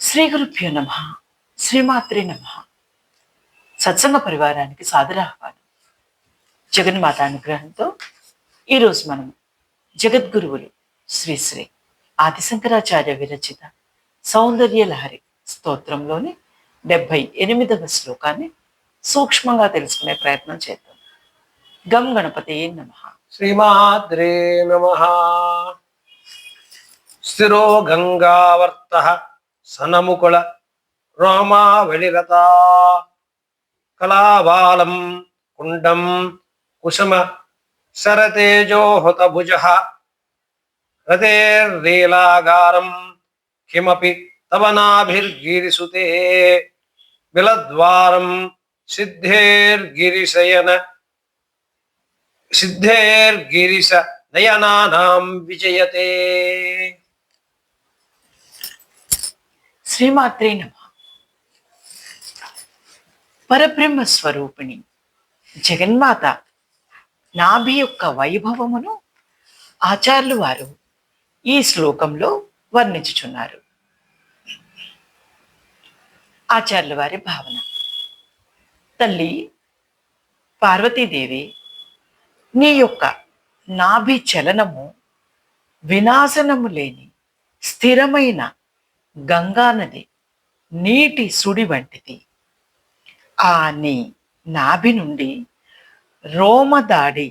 శ్రీ గురుభ్యో నమ శ్రీమాత్రే నమ. సత్సంగ పరివారానికి సాదరాహ్వానం జగన్మాత అనుగ్రహంతో ఈరోజు మనం జగద్గురువులు శ్రీశ్రీ ఆదిశంకరాచార్య విరచిత సౌందర్య లహరి స్తోత్రంలోని డెబ్భై ఎనిమిదవ శ్లోకాన్ని సూక్ష్మంగా తెలుసుకునే ప్రయత్నం చేద్దాం. గం గణపతి నమ. శ్రీమాద్రే నమ. స్థిరో గంగావర్త. సనముకుల రోమావళిరత కళాబాలం కుండం కుసుమ శరతేజోహుతభుజ రతేర్లీలాగారం కిమపి తవ నాభిర్గిరిసుతే విలద్వారం సిద్ధేర్గిరిశయన సిద్ధేర్గిరిశ నయనానాం విజయతే. శ్రీమాత్రే నమ. పరబ్రహ్మ స్వరూపిణి జగన్మాత నాభి యొక్క వైభవమును ఆచార్యులు వారు ఈ శ్లోకంలో వర్ణించుచున్నారు. ఆచార్యుల వారి భావన తల్లి పార్వతీదేవి నీ యొక్క నాభి చలనము వినాశనము లేని స్థిరమైన గంగానది నీటి సుడి వంటిది. ఆ నీ నాభి నుండి రోమదాడి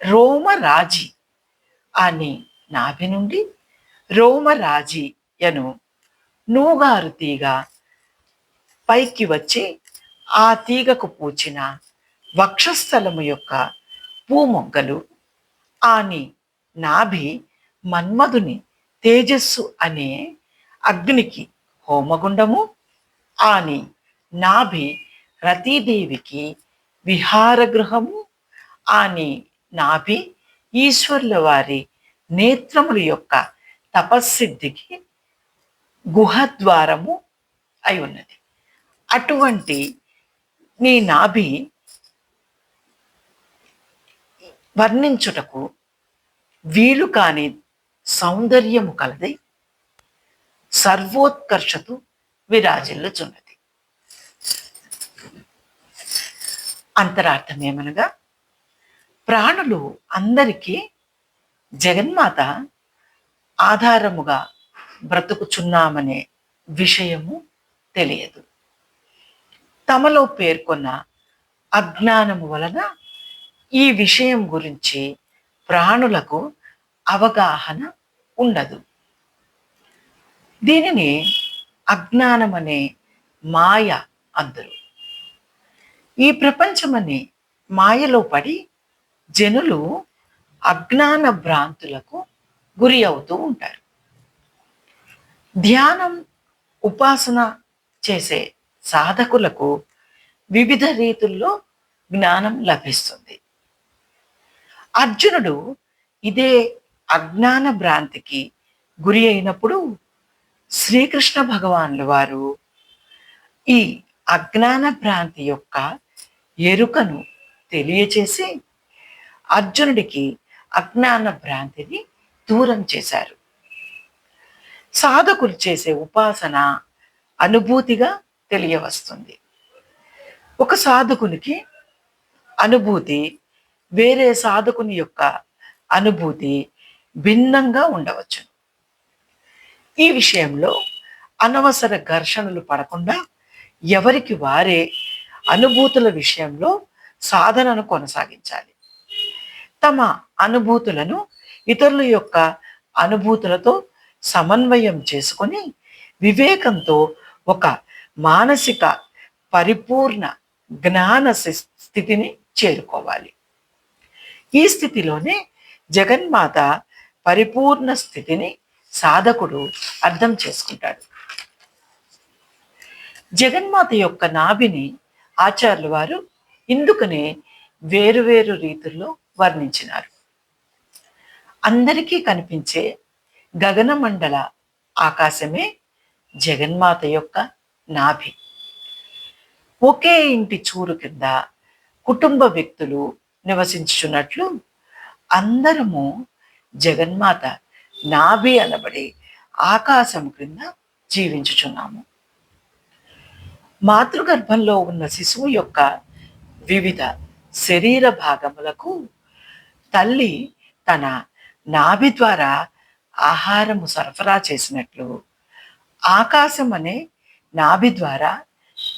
రోమరాజి ఆ నీ నాభి నుండి రోమరాజి యను నూగారు తీగ పైకి వచ్చి ఆ తీగకు పూచిన వక్షస్థలము యొక్క పూమొగ్గలు. ఆని నాభి మన్మధుని తేజస్సు అనే అగ్నికి హోమగుండము ఆని నాభి రతీదేవికి విహారగృహము ఆని నాభి ఈశ్వరుల వారి నేత్రముల యొక్క తపస్సిద్ధికి గుహద్వారము అయి ఉన్నది. అటువంటి నీ నాభి వర్ణించుటకు వీలు కాని సౌందర్యము కలది సర్వోత్కర్షతు విరాజిల్లుచున్నది. అంతరార్థమేమనగా ప్రాణులు అందరికీ జగన్మాత ఆధారముగా బ్రతుకుచున్నామనే విషయము తెలియదు. తమలో పేర్కొన్న అజ్ఞానము వలన ఈ విషయం గురించి ప్రాణులకు అవగాహన ఉండదు. దీనిని అజ్ఞానమనే మాయ అందరు ఈ ప్రపంచమనే మాయలో పడి జనులు అజ్ఞాన భ్రాంతులకు గురి అవుతూ ఉంటారు. ధ్యానం ఉపాసన చేసే సాధకులకు వివిధ రీతుల్లో జ్ఞానం లభిస్తుంది. అర్జునుడు ఇదే అజ్ఞాన భ్రాంతికి గురి అయినప్పుడు శ్రీకృష్ణ భగవానుల వారు ఈ అజ్ఞాన భ్రాంతి యొక్క ఎరుకను తెలియచేసి అర్జునుడికి అజ్ఞాన భ్రాంతిని దూరం చేశారు. సాధకులు చేసే ఉపాసన అనుభూతిగా తెలియవస్తుంది. ఒక సాధకునికి అనుభూతి వేరే సాధకుని యొక్క అనుభూతి భిన్నంగా ఉండవచ్చు. ఈ విషయంలో అనవసర ఘర్షణలు పడకుండా ఎవరికి వారే అనుభూతుల విషయంలో సాధనను కొనసాగించాలి. తమ అనుభూతులను ఇతరుల యొక్క అనుభూతులతో సమన్వయం చేసుకొని వివేకంతో ఒక మానసిక పరిపూర్ణ జ్ఞాన స్థితిని చేరుకోవాలి. ఈ స్థితిలోనే జగన్మాత పరిపూర్ణ స్థితిని సాధకుడు అర్థం చేసుకుంటాడు. జగన్మాత యొక్క నాభిని ఆచార్యుల వారు ఇందుకనే వేరువేరు రీతుల్లో వర్ణించినారు. అందరికీ కనిపించే గగనమండల ఆకాశమే జగన్మాత యొక్క నాభి. ఒకే ఇంటి చూరు కింద కుటుంబ వ్యక్తులు నివసించుచున్నట్లు అందరము జగన్మాత నాభి అనబడే ఆకాశం క్రింద జీవించుచున్నాము. మాతృగర్భంలో ఉన్న శిశువు యొక్క వివిధ శరీర భాగములకు తల్లి తన నాభి ద్వారా ఆహారము సరఫరా చేసినట్లు ఆకాశం అనే నాభి ద్వారా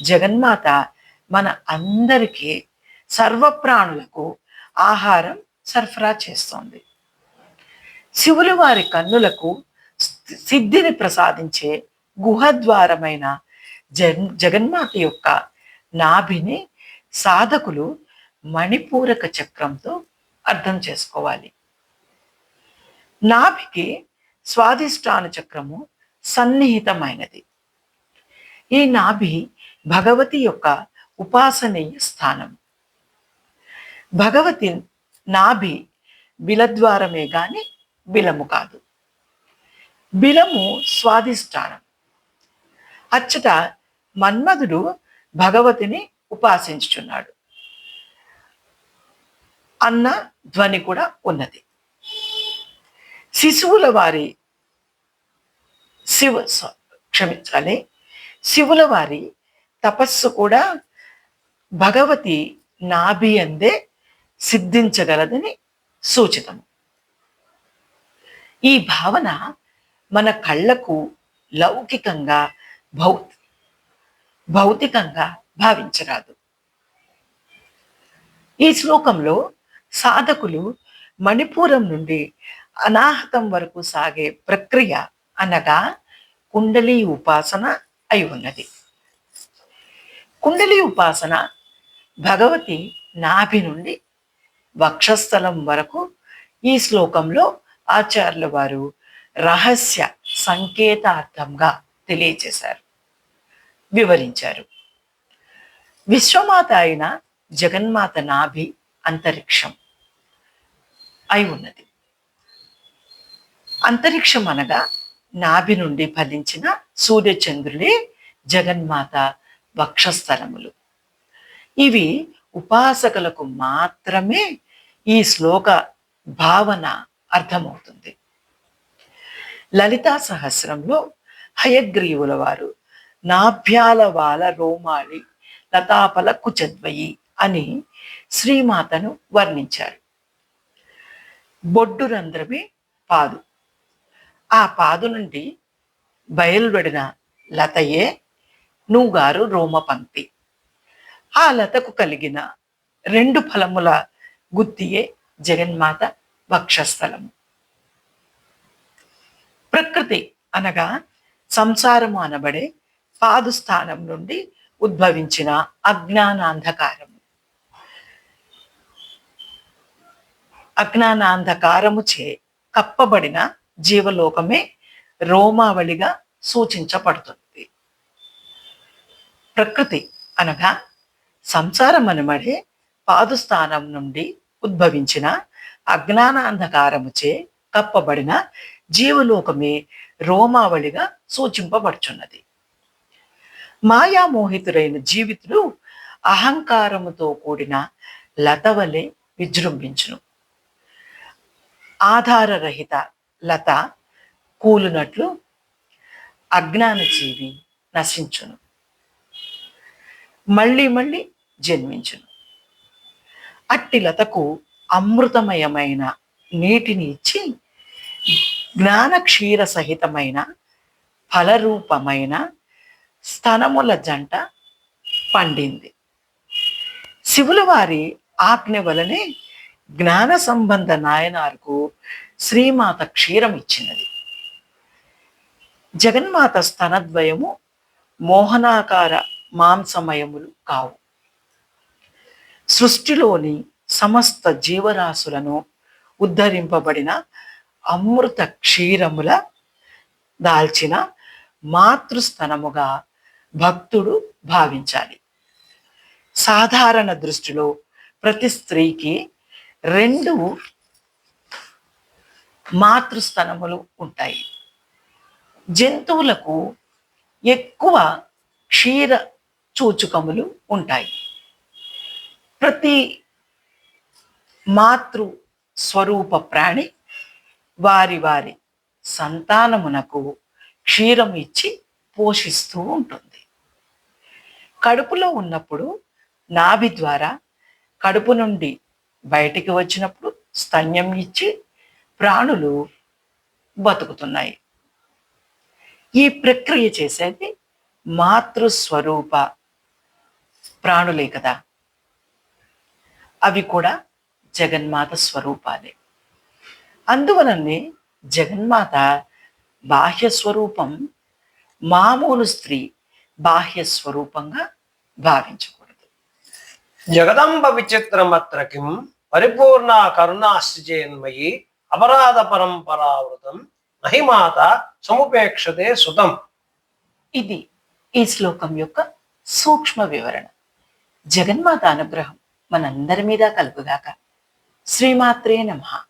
జగన్మాత మన అందరికీ సర్వప్రాణులకు ఆహారం సరఫరా చేస్తోంది. శివులు వారి కన్నులకు సిద్ధిని ప్రసాదించే గుహద్వారమైన జన్ జగన్మాత యొక్క నాభిని సాధకులు మణిపూరక చక్రంతో అర్థం చేసుకోవాలి. నాభికి స్వాదిష్టాన చక్రము సన్నిహితమైనది. ఈ నాభి భగవతి యొక్క ఉపాసనీయ స్థానం. భగవతి నాభి బిలద్వారమే కానీ బిలము కాదు. బిలము స్వాధిష్టానం. అచ్చట మన్మధుడు భగవతిని ఉపాసించుచున్నాడు. అన్న ధ్వని కూడా ఉన్నది. శిశువుల వారి శివ క్షమించాలి. శివుల వారి తపస్సు కూడా భగవతి నాభి అందే సిద్ధించగలదని సూచితం. ఈ భావన మన కళ్ళకు లౌకికంగా భౌ భౌతికంగా భావించరాదు. ఈ శ్లోకంలో సాధకులు మణిపూరం నుండి అనాహతం వరకు సాగే ప్రక్రియ అనగా కుండలి ఉపాసన అయి ఉన్నది. కుండలి ఉపాసన భగవతి నాభి నుండి వక్షస్థలం వరకు ఈ శ్లోకంలో ఆచార్యుల వారు రహస్య సంకేతార్థంగా తెలియజేశారు. వివరించారు. విశ్వమాత అయిన జగన్మాత నాభి అంతరిక్షం అయి ఉన్నది. అంతరిక్షం అనగా నాభి నుండి ఫలించిన సూర్యచంద్రులే జగన్మాత వక్షస్థలములు. ఇవి ఉపాసకులకు మాత్రమే ఈ శ్లోక భావన అర్థమవుతుంది. లలితా సహస్రంలో హయగ్రీవుల వారు నాభ్యాల వాల రోమాళి లతాపల కుచద్వయి అని శ్రీమాతను వర్ణించారు. బొడ్డు రంధ్రమే పాదు. ఆ పాదు నుండి బయలువడిన లతయే నూగారు రోమ పంక్తి ఆ లతకు కలిగిన రెండు ఫలముల గుత్తియే జగన్మాత వక్షస్థలము. ప్రకృతి అనగా సంసారము అనబడే పాదుస్థానం నుండి ఉద్భవించిన అజ్ఞానాంధకారము. అజ్ఞానాంధకారము చే కప్పబడిన జీవలోకమే రోమావళిగా సూచించబడుతుంది. ప్రకృతి అనగా సంసారం అనబడే పాదుస్థానం నుండి ఉద్భవించిన అజ్ఞానాంధకారముచే కప్పబడిన జీవలోకమే రోమావళిగా సూచింపబడుచున్నది. మాయామోహితుడైన జీవితుడు అహంకారముతో కూడిన లతవలే విజృంభించును. ఆధారరహిత లత కూలునట్లు అజ్ఞాన జీవి నశించును. మళ్ళీ మళ్ళీ జన్మించును. అట్టి లతకు అమృతమయమైన నీటిని ఇచ్చి జ్ఞాన క్షీర సహితమైన ఫలరూపమైన స్తనముల జంట పండింది. శివుల వారి ఆజ్ఞ వలనే జ్ఞాన సంబంధ నాయనార్కు శ్రీమాత క్షీరం ఇచ్చినది. జగన్మాత స్తనద్వయము మోహనాకార మాంసమయములు కావు. సృష్టిలోని సమస్త జీవరాశులను ఉద్ధరింపబడిన అమృత క్షీరముల దాల్చిన మాతృస్థనముగా భక్తుడు భావించాలి. సాధారణ దృష్టిలో ప్రతి స్త్రీకి రెండు మాతృస్తనములు ఉంటాయి. జంతువులకు ఎక్కువ క్షీర చూచుకములు ఉంటాయి. ప్రతి మాతృ స్వరూప ప్రాణి వారి వారి సంతానమునకు క్షీరం ఇచ్చి పోషిస్తూ ఉంటుంది. కడుపులో ఉన్నప్పుడు నాభి ద్వారా కడుపు నుండి బయటికి వచ్చినప్పుడు స్తన్యం ఇచ్చి ప్రాణులు బతుకుతున్నాయి. ఈ ప్రక్రియ చేసేది మాతృస్వరూప ప్రాణులే కదా. అవి కూడా జగన్మాత స్వరూపాలే. అందువలనే జగన్మాత బాహ్య స్వరూపం మామూలు స్త్రీ బాహ్య స్వరూపంగా భావించకూడదు. జగదంబ విచిత్రమత్ర కిం పరిపూర్ణ కరుణాశ్చయన్మయి అపరాధ పరంపరావృతం నహిమాత సముపేక్షతే సుతం. ఇది ఈ శ్లోకం యొక్క సూక్ష్మ వివరణ. జగన్మాత అనుగ్రహం మనందరి మీద కలుగుగాక. శ్రీమాత్రే నమః.